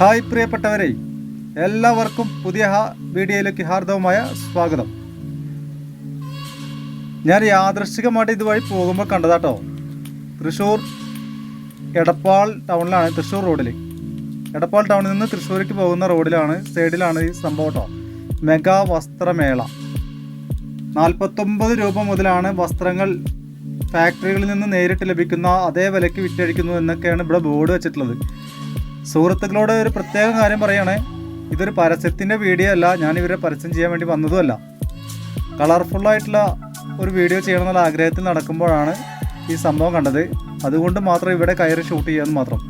Hi പ്രിയപ്പെട്ടവരെ എല്ലാവർക്കും പുതിയ വീഡിയോയിലേക്ക് ഹാർദവമായ സ്വാഗതം. ഞാൻ യാദൃശികമായിട്ട് ഇതുവഴി പോകുമ്പോൾ കണ്ടതാട്ടോ. തൃശ്ശൂർ എടപ്പാൾ ടൗണിലാണ് തൃശ്ശൂർ റോഡിൽ എടപ്പാൾ ടൗണിൽ നിന്ന് തൃശ്ശൂരിക്ക് പോകുന്ന റോഡിലാണ് സൈഡിലാണ് ഈ സംഭവം കേട്ടോ മെഗാ വസ്ത്രമേള. നാൽപ്പത്തൊമ്പത് രൂപ മുതലാണ് വസ്ത്രങ്ങൾ ഫാക്ടറികളിൽ നിന്ന് നേരിട്ട് ലഭിക്കുന്ന അതേ വിലയ്ക്ക് വിറ്റഴിക്കുന്നു എന്നൊക്കെയാണ് ഇവിടെ ബോർഡ് വെച്ചിട്ടുള്ളത്. സുഹൃത്തുക്കളോട് ഒരു പ്രത്യേക കാര്യം പറയുകയാണേ ഇതൊരു പരസ്യത്തിന്റെ വീഡിയോ അല്ല ഞാൻ ഇവരെ പരസ്യം ചെയ്യാൻ വേണ്ടി വന്നതുമല്ല. കളർഫുള്ളായിട്ടുള്ള ഒരു വീഡിയോ ചെയ്യണമെന്നുള്ള ആഗ്രഹത്തിൽ നടക്കുമ്പോഴാണ് ഈ സംഭവം കണ്ടത്. അതുകൊണ്ട് മാത്രം ഇവിടെ കയറി ഷൂട്ട് ചെയ്യാമെന്ന് മാത്രം.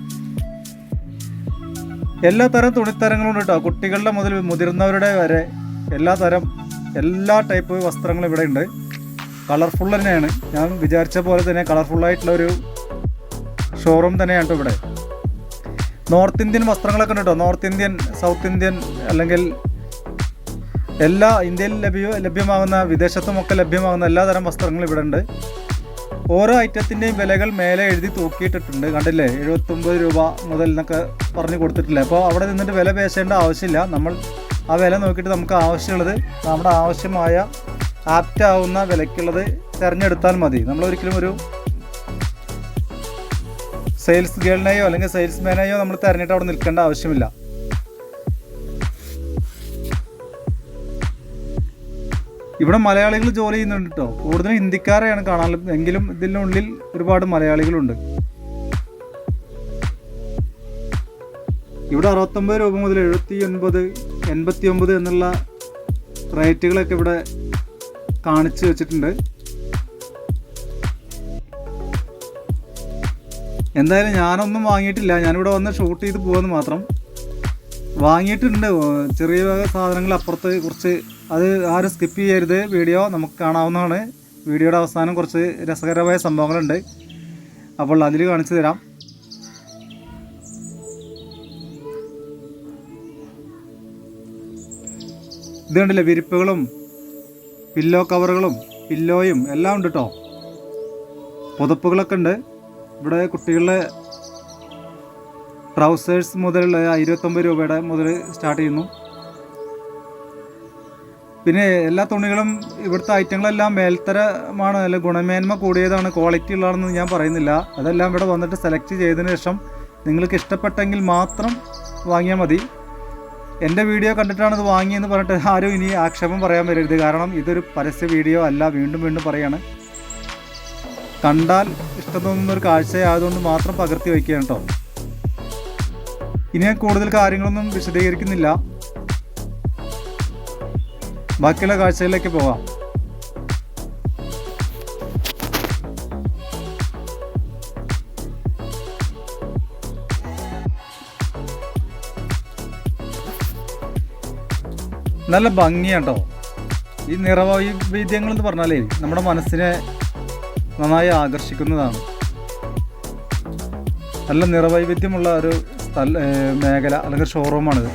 എല്ലാ തരം തുണിത്തരങ്ങളും കേട്ടോ കുട്ടികളുടെ മുതൽ മുതിർന്നവരുടെ വരെ എല്ലാ തരം എല്ലാ ടൈപ്പ് വസ്ത്രങ്ങളും ഇവിടെ ഉണ്ട്. കളർഫുൾ തന്നെയാണ്. ഞാൻ വിചാരിച്ച പോലെ തന്നെ കളർഫുള്ളായിട്ടുള്ള ഒരു ഷോറൂം തന്നെയാണ് കേട്ടോ ഇവിടെ. നോർത്ത് ഇന്ത്യൻ വസ്ത്രങ്ങളൊക്കെ ഉണ്ട് കേട്ടോ. നോർത്ത് ഇന്ത്യൻ സൗത്ത് ഇന്ത്യൻ അല്ലെങ്കിൽ എല്ലാ ഇന്ത്യയിൽ ലഭ്യ ലഭ്യമാകുന്ന വിദേശത്തുമൊക്കെ ലഭ്യമാകുന്ന എല്ലാതരം വസ്ത്രങ്ങളും ഇവിടെ ഉണ്ട്. ഓരോ ഐറ്റത്തിന്റെയും വിലകൾ മേലെ എഴുതി തൂക്കിയിട്ടിട്ടുണ്ട്. കണ്ടില്ലേ? എഴുപത്തൊമ്പത് രൂപ മുതൽ എന്നൊക്കെ പറഞ്ഞു കൊടുത്തിട്ടില്ലേ? അപ്പോൾ അവിടെ നിന്നിട്ട് വില പേശേണ്ട ആവശ്യമില്ല. നമ്മൾ ആ വില നോക്കിയിട്ട് നമുക്ക് ആവശ്യമുള്ളത് നമ്മുടെ ആവശ്യമായ ആപ്റ്റ് ആവുന്ന വിലയ്ക്കുള്ളത് തിരഞ്ഞെടുത്താൽ മതി. നമ്മളൊരിക്കലും ഒരു സെയിൽസ് ഗേളിനെയോ അല്ലെങ്കിൽ സെയിൽസ്മാനെയോ നമ്മൾ തിരഞ്ഞിട്ട് അവിടെ നിൽക്കേണ്ട ആവശ്യമില്ല. ഇവിടെ മലയാളികൾ ജോലി ചെയ്യുന്നുണ്ട് കേട്ടോ കൂടുതലും ഹിന്ദിക്കാരെയാണ് കാണാൻ എങ്കിലും ഇതിനുള്ളിൽ ഒരുപാട് മലയാളികളുണ്ട്. ഇവിടെ അറുപത്തൊമ്പത് രൂപ മുതൽ എഴുപത്തി ഒൻപത് എൺപത്തി ഒമ്പത് എന്നുള്ള റേറ്റുകളൊക്കെ ഇവിടെ കാണിച്ചു വെച്ചിട്ടുണ്ട്. എന്തായാലും ഞാനൊന്നും വാങ്ങിയിട്ടില്ല. ഞാനിവിടെ വന്ന് ഷൂട്ട് ചെയ്ത് പോകുമെന്ന് മാത്രം. വാങ്ങിയിട്ടുണ്ട്. ചെറിയ സാധനങ്ങൾ അപ്പുറത്ത് കുറച്ച് അത് ആരും സ്കിപ്പ് ചെയ്യരുത്. വീഡിയോ നമുക്ക് കാണാവുന്നതാണ്. വീഡിയോയുടെ അവസാനം കുറച്ച് രസകരമായ സംഭവങ്ങളുണ്ട്. അപ്പോൾ അതിൽ കാണിച്ചു തരാം. ഇത് വിരിപ്പുകളും പില്ലോ കവറുകളും പില്ലോയും എല്ലാം ഉണ്ട് കേട്ടോ പുതപ്പുകളൊക്കെ ഉണ്ട്. ഇവിടെ കുട്ടികളുടെ ട്രൗസേഴ്സ് മുതലുള്ള ഇരുപത്തൊമ്പത് രൂപയുടെ മുതൽ സ്റ്റാർട്ട് ചെയ്യുന്നു. പിന്നെ എല്ലാ തുണികളും ഇവിടുത്തെ ഐറ്റങ്ങളെല്ലാം മേൽത്തരമാണ് അല്ല ഗുണമേന്മ കൂടിയതാണ് ക്വാളിറ്റി ഉള്ളതാണെന്ന് ഞാൻ പറയുന്നില്ല. അതെല്ലാം ഇവിടെ വന്നിട്ട് സെലക്ട് ചെയ്തതിന് ശേഷം നിങ്ങൾക്ക് ഇഷ്ടപ്പെട്ടെങ്കിൽ മാത്രം വാങ്ങിയാൽ മതി. എന്റെ വീഡിയോ കണ്ടിട്ടാണ് ഇത് വാങ്ങിയെന്ന് പറഞ്ഞിട്ട് ആരും ഇനി ആക്ഷേപം പറയാൻ വരരുത്. കാരണം ഇതൊരു പരസ്യ വീഡിയോ അല്ല വീണ്ടും വീണ്ടും പറയാണ്. കണ്ടാൽ ഇഷ്ടം തോന്നുന്ന ഒരു കാഴ്ചയായതുകൊണ്ട് മാത്രം പകർത്തി വയ്ക്കുകയാണ് കേട്ടോ ഇനി ഞാൻ കൂടുതൽ കാര്യങ്ങളൊന്നും വിശദീകരിക്കുന്നില്ല. ബാക്കിയുള്ള കാഴ്ചകളിലേക്ക് പോവാം. നല്ല ഭംഗിയാട്ടോ ഈ നിറവൈവിധ്യങ്ങൾ എന്ന് പറഞ്ഞാലേ നമ്മുടെ മനസ്സിനെ നന്നായി ആകർഷിക്കുന്നതാണ്. നല്ല നിറവൈവിധ്യമുള്ള ഒരു സ്ഥല മേഖല അല്ലെങ്കിൽ ഷോറൂമാണിത്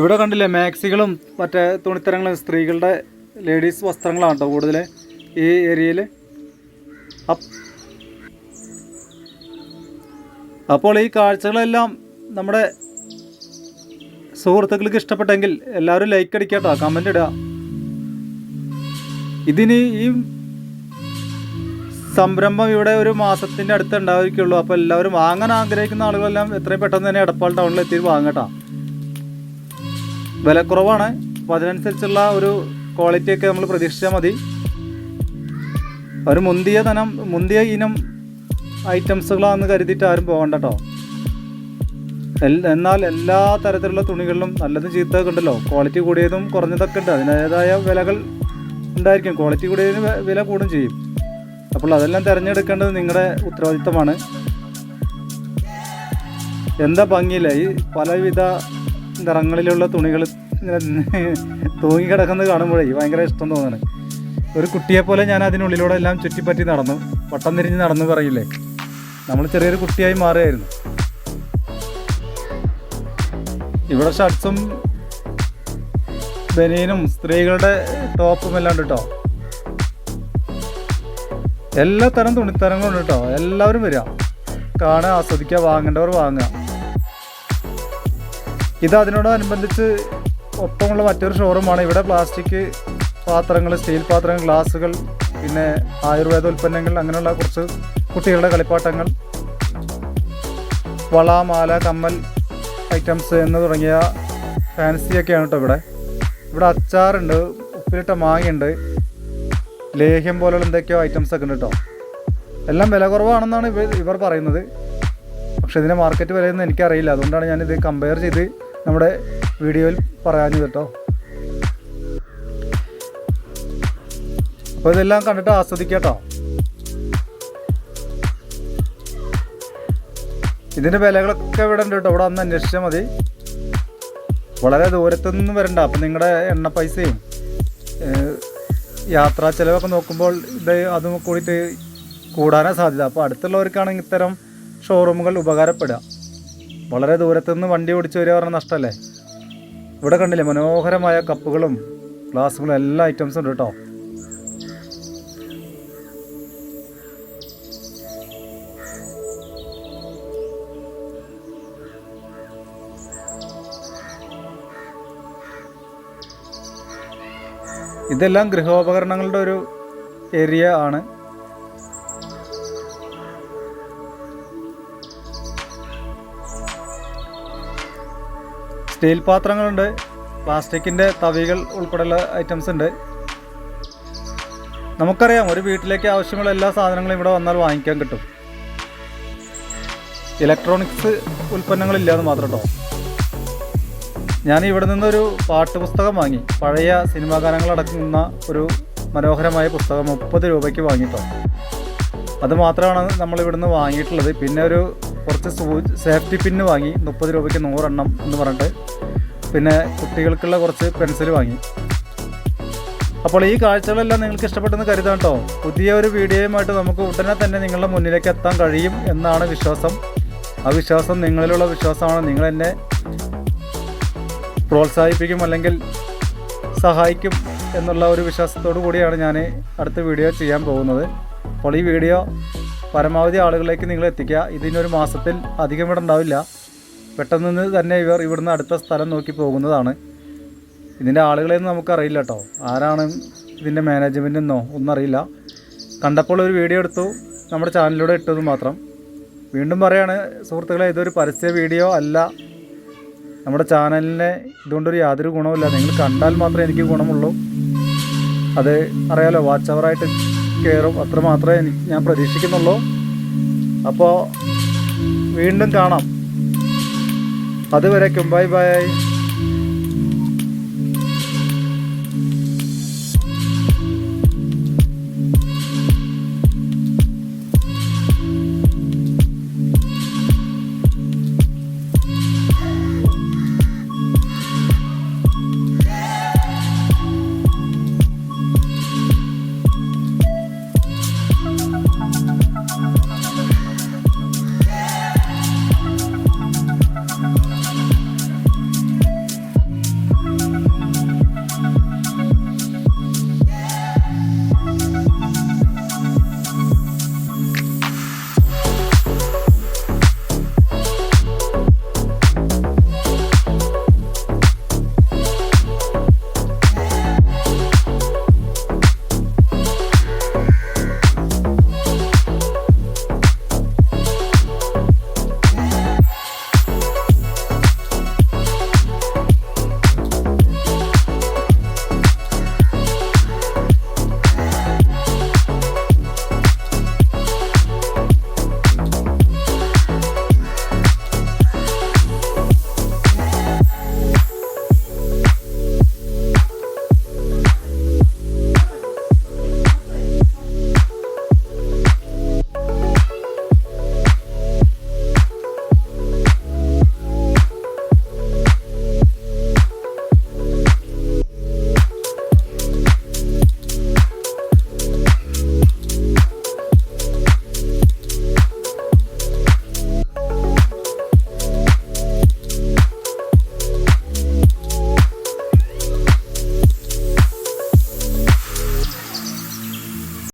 ഇവിടെ കണ്ടില്ലേ മാക്സികളും മറ്റേ തുണിത്തരങ്ങളും സ്ത്രീകളുടെ ലേഡീസ് വസ്ത്രങ്ങളാണ് കേട്ടോ കൂടുതൽ ഈ ഏരിയയിൽ അപ്പോൾ ഈ കാഴ്ചകളെല്ലാം നമ്മുടെ സുഹൃത്തുക്കൾക്ക് ഇഷ്ടപ്പെട്ടെങ്കിൽ എല്ലാവരും ലൈക്ക് അടിക്കട്ടോ കേട്ടോ കമന്റ് ഇടുക. ഇതിന് ഈ സംരംഭം ഇവിടെ ഒരു മാസത്തിന്റെ അടുത്ത് ഉണ്ടാവുകയുള്ളൂ അപ്പോൾ എല്ലാവരും വാങ്ങാൻ ആഗ്രഹിക്കുന്ന ആളുകളെല്ലാം എത്രയും പെട്ടെന്ന് തന്നെ എടപ്പാൾ ടൗണിൽ എത്തി വാങ്ങട്ടോ വിലക്കുറവാണ്. അപ്പോൾ അതിനനുസരിച്ചുള്ള ഒരു ക്വാളിറ്റിയൊക്കെ നമ്മൾ പ്രതീക്ഷിച്ചാൽ മതി. ഒരു മുന്തിയ തനം മുന്തിയ ഇനം ഐറ്റംസുകളാണെന്ന് കരുതിയിട്ട് ആരും പോകണ്ട കേട്ടോ എന്നാൽ എല്ലാ തരത്തിലുള്ള തുണികളിലും നല്ലതും ചീത്തതൊക്കെ ഉണ്ടല്ലോ. ക്വാളിറ്റി കൂടിയതും കുറഞ്ഞതൊക്കെ ഉണ്ട്. അതിന്റേതായ വിലകൾ ഉണ്ടായിരിക്കും. ക്വാളിറ്റി കൂടിയതിന് വില കൂടും ചെയ്യും. അപ്പോൾ അതെല്ലാം തിരഞ്ഞെടുക്കേണ്ടത് നിങ്ങളുടെ ഉത്തരവാദിത്തമാണ്. എന്താ ഭംഗിയില്ല? ഈ പലവിധ നിറങ്ങളിലുള്ള തുണികൾ തൂങ്ങിക്കിടക്കുന്നത് തൂങ്ങി കിടക്കുന്നത് കാണുമ്പോഴേ ഭയങ്കര ഇഷ്ടം തോന്നുന്നു ഒരു കുട്ടിയെപ്പോലെ ഞാൻ അതിനുള്ളിലൂടെ എല്ലാം ചുറ്റിപ്പറ്റി നടന്നു. വട്ടം തിരിഞ്ഞ് നടന്നു പറയില്ലേ? നമ്മൾ ചെറിയൊരു കുട്ടിയായി മാറുകയായിരുന്നു. ഇവിടെ ഷർട്ട്സും ബനീനും സ്ത്രീകളുടെ ടോപ്പും എല്ലാം ഉണ്ട് കേട്ടോ എല്ലാ തരം തുണിത്തരങ്ങളും ഉണ്ട് കേട്ടോ എല്ലാവരും വരിക കാണുക ആസ്വദിക്കുക വാങ്ങേണ്ടവർ വാങ്ങുക. ഇത് അതിനോടനുബന്ധിച്ച് ഒപ്പമുള്ള മറ്റൊരു ഷോറൂമാണ്. ഇവിടെ പ്ലാസ്റ്റിക് പാത്രങ്ങൾ സ്റ്റീൽ പാത്രങ്ങൾ ഗ്ലാസുകൾ പിന്നെ ആയുർവേദ ഉൽപ്പന്നങ്ങൾ അങ്ങനെയുള്ള കുറച്ച് കുട്ടികളുടെ കളിപ്പാട്ടങ്ങൾ വള മാല കമ്മൽ ഐറ്റംസ് എന്ന് തുടങ്ങിയ ഫാൻസിയൊക്കെയാണ് കേട്ടോ ഇവിടെ. ഇവിടെ അച്ചാറുണ്ട് ഉപ്പിലിട്ട മാങ്ങയുണ്ട് ലേഹ്യം പോലുള്ള എന്തൊക്കെയോ ഐറ്റംസ് ഒക്കെ ഉണ്ട് കേട്ടോ എല്ലാം വില കുറവാണെന്നാണ് ഇവർ ഇവർ പറയുന്നത്. പക്ഷേ ഇതിന്റെ മാർക്കറ്റ് വിലയൊന്നും എനിക്കറിയില്ല. അതുകൊണ്ടാണ് ഞാനിത് കമ്പയർ ചെയ്ത് നമ്മുടെ വീഡിയോയിൽ പറയാഞ്ഞത് കേട്ടോ അപ്പോൾ ഇതെല്ലാം കണ്ടിട്ട് ആസ്വദിക്കാം കേട്ടോ ഇതിന്റെ വിലകളൊക്കെ ഇവിടെ ഉണ്ട് കേട്ടോ. ഇവിടെ ഒന്ന് അന്വേഷിച്ചാൽ മതി. വളരെ ദൂരത്തുനിന്നും വരണ്ട. അപ്പം നിങ്ങളുടെ എണ്ണ പൈസയും യാത്രാ ചിലവൊക്കെ നോക്കുമ്പോൾ ഇത് അതും കൂടിയിട്ട് കൂടാനാണ് സാധ്യത. അപ്പോൾ അടുത്തുള്ളവർക്കാണ് ഇത്തരം ഷോറൂമുകൾ ഉപകാരപ്പെടുക. വളരെ ദൂരത്തുനിന്ന് വണ്ടി ഓടിച്ചു വരിക പറഞ്ഞാൽ നഷ്ടമല്ലേ ഇവിടെ കണ്ടില്ലേ മനോഹരമായ കപ്പുകളും ഗ്ലാസ്സുകളും എല്ലാ ഐറ്റംസും ഉണ്ട് കേട്ടോ. ഇതെല്ലാം ഗൃഹോപകരണങ്ങളുടെ ഒരു ഏരിയ ആണ്. സ്റ്റീൽ പാത്രങ്ങളുണ്ട്. പ്ലാസ്റ്റിക്കിന്റെ തവികൾ ഉൾപ്പെടെയുള്ള ഐറ്റംസ് ഉണ്ട്. നമുക്കറിയാം ഒരു വീട്ടിലേക്ക് ആവശ്യമുള്ള എല്ലാ സാധനങ്ങളും ഇവിടെ വന്നാൽ വാങ്ങിക്കാൻ കിട്ടും. ഇലക്ട്രോണിക്സ് ഉൽപ്പന്നങ്ങളില്ലാന്ന് മാത്രം കേട്ടോ. ഞാൻ ഇവിടെ നിന്നൊരു പാട്ടുപുസ്തകം വാങ്ങി. പഴയ സിനിമാ ഗാനങ്ങളടക്കുന്ന ഒരു മനോഹരമായ പുസ്തകം മുപ്പത് രൂപയ്ക്ക് വാങ്ങിയിട്ടുണ്ട് അത് മാത്രമാണ് നമ്മൾ ഇവിടുന്ന് വാങ്ങിയിട്ടുള്ളത്. പിന്നെ ഒരു കുറച്ച് സേഫ്റ്റി പിന്ന് വാങ്ങി. മുപ്പത് രൂപയ്ക്ക് നൂറെണ്ണം എന്ന് പറഞ്ഞിട്ട്. പിന്നെ കുട്ടികൾക്കുള്ള കുറച്ച് പെൻസിൽ വാങ്ങി. അപ്പോൾ ഈ കാഴ്ചകളെല്ലാം നിങ്ങൾക്ക് ഇഷ്ടപ്പെട്ടെന്ന് കരുതാം കേട്ടോ. പുതിയ ഒരു വീഡിയോയുമായിട്ട് നമുക്ക് ഉടനെ തന്നെ നിങ്ങളുടെ മുന്നിലേക്ക് എത്താൻ കഴിയും എന്നാണ് വിശ്വാസം. ആ വിശ്വാസം നിങ്ങളിലുള്ള വിശ്വാസമാണ്. നിങ്ങൾ എന്നെ പ്രോത്സാഹിപ്പിക്കും അല്ലെങ്കിൽ സഹായിക്കും എന്നുള്ള ഒരു വിശ്വാസത്തോടു കൂടിയാണ് ഞാൻ അടുത്ത വീഡിയോ ചെയ്യാൻ പോകുന്നത്. അപ്പോൾ ഈ വീഡിയോ പരമാവധി ആളുകളിലേക്ക് നിങ്ങൾ എത്തിക്കുക. ഇതിനൊരു മാസത്തിൽ അധികം ഇവിടെ ഉണ്ടാവില്ല. പെട്ടെന്ന് തന്നെ ഇവർ ഇവിടുന്ന് അടുത്ത സ്ഥലം നോക്കി പോകുന്നതാണ്. ഇതിന്റെ ആളുകളെയൊന്നും നമുക്കറിയില്ല കേട്ടോ. ആരാണ് ഇതിന്റെ മാനേജ്മെന്റ് എന്നോ ഒന്നും അറിയില്ല കണ്ടപ്പോൾ ഒരു വീഡിയോ എടുത്തു. നമ്മുടെ ചാനലിലൂടെ ഇട്ടത് മാത്രം. വീണ്ടും പറയാണ് സുഹൃത്തുക്കളെ ഇതൊരു പരസ്യ വീഡിയോ അല്ല. നമ്മുടെ ചാനലിനെ ഇതുകൊണ്ടൊരു യാതൊരു ഗുണവുമില്ല. നിങ്ങൾ കണ്ടാൽ മാത്രമേ എനിക്ക് ഗുണമുള്ളൂ. അത് അറിയാലോ വാച്ച് അവറായിട്ട് കയറും അത്ര മാത്രമേ എനിക്ക് ഞാൻ പ്രതീക്ഷിക്കുന്നുള്ളൂ. അപ്പോൾ വീണ്ടും കാണാം. അതുവരേക്കും. Bye bye